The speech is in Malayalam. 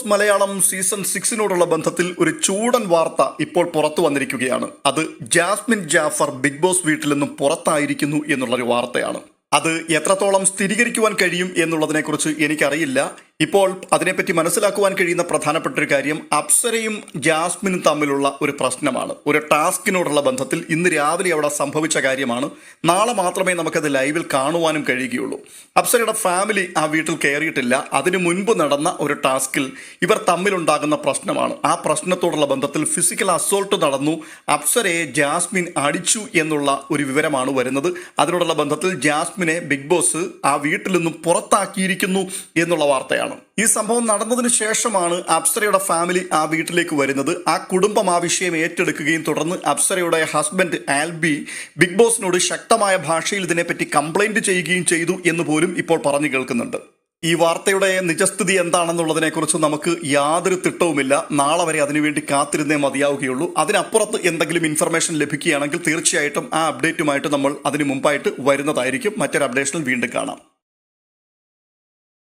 ബോസ് മലയാളം സീസൺ സിക്സിനോടുള്ള ബന്ധത്തിൽ ഒരു ചൂടൻ വാർത്ത ഇപ്പോൾ പുറത്തു വന്നിരിക്കുകയാണ്. അത് ജാസ്മിൻ ജാഫർ ബിഗ് ബോസ് വീട്ടിൽ നിന്നും പുറത്തായിരിക്കുന്നു എന്നുള്ളൊരു വാർത്തയാണ്. അത് എത്രത്തോളം സ്ഥിരീകരിക്കുവാൻ കഴിയും എന്നുള്ളതിനെക്കുറിച്ച് എനിക്കറിയില്ല. ഇപ്പോൾ അതിനെപ്പറ്റി മനസ്സിലാക്കുവാൻ കഴിയുന്ന പ്രധാനപ്പെട്ട ഒരു കാര്യം അപ്സരയും ജാസ്മിനും തമ്മിലുള്ള ഒരു പ്രശ്നമാണ്. ഒരു ടാസ്കിനോടുള്ള ബന്ധത്തിൽ ഇന്ന് രാവിലെ അവിടെ സംഭവിച്ച കാര്യമാണ്. നാളെ മാത്രമേ നമുക്കത് ലൈവിൽ കാണുവാനും കഴിയുകയുള്ളൂ. അപ്സരയുടെ ഫാമിലി ആ വീട്ടിൽ കയറിയിട്ടില്ല. അതിനു മുൻപ് നടന്ന ഒരു ടാസ്കിൽ ഇവർ തമ്മിലുണ്ടാകുന്ന പ്രശ്നമാണ്. ആ പ്രശ്നത്തോടുള്ള ബന്ധത്തിൽ ഫിസിക്കൽ അസോൾട്ട് നടന്നു. അപ്സരയെ ജാസ്മിൻ അടിച്ചു എന്നുള്ള ഒരു വിവരമാണ് വരുന്നത്. അതിനോടുള്ള ബന്ധത്തിൽ ജാസ്മിനെ ബിഗ് ബോസ് ആ വീട്ടിൽ നിന്നും പുറത്താക്കിയിരിക്കുന്നു എന്നുള്ള വാർത്തയാണ്. ഈ സംഭവം നടന്നതിന് ശേഷമാണ് അപ്സരയുടെ ഫാമിലി ആ വീട്ടിലേക്ക് വരുന്നത്. ആ കുടുംബം ആ വിഷയം ഏറ്റെടുക്കുകയും തുടർന്ന് അപ്സരയുടെ ഹസ്ബൻഡ് ആൽബി ബിഗ് ബോസിനോട് ശക്തമായ ഭാഷയിൽ ഇതിനെപ്പറ്റി കംപ്ലൈന്റ് ചെയ്യുകയും ചെയ്തു എന്ന് പോലും ഇപ്പോൾ പറഞ്ഞു കേൾക്കുന്നുണ്ട്. ഈ വാർത്തയുടെ നിജസ്ഥിതി എന്താണെന്നുള്ളതിനെക്കുറിച്ച് നമുക്ക് യാതൊരു തിട്ടവുമില്ല. നാളെ വരെ അതിനുവേണ്ടി കാത്തിരുന്നേ മതിയാവുകയുള്ളൂ. അതിനപ്പുറത്ത് എന്തെങ്കിലും ഇൻഫർമേഷൻ ലഭിക്കുകയാണെങ്കിൽ തീർച്ചയായിട്ടും ആ അപ്ഡേറ്റുമായിട്ട് നമ്മൾ അതിനു മുമ്പായിട്ട് വരുന്നതായിരിക്കും. മറ്റൊരു അപ്ഡേഷനിൽ വീണ്ടും കാണാം.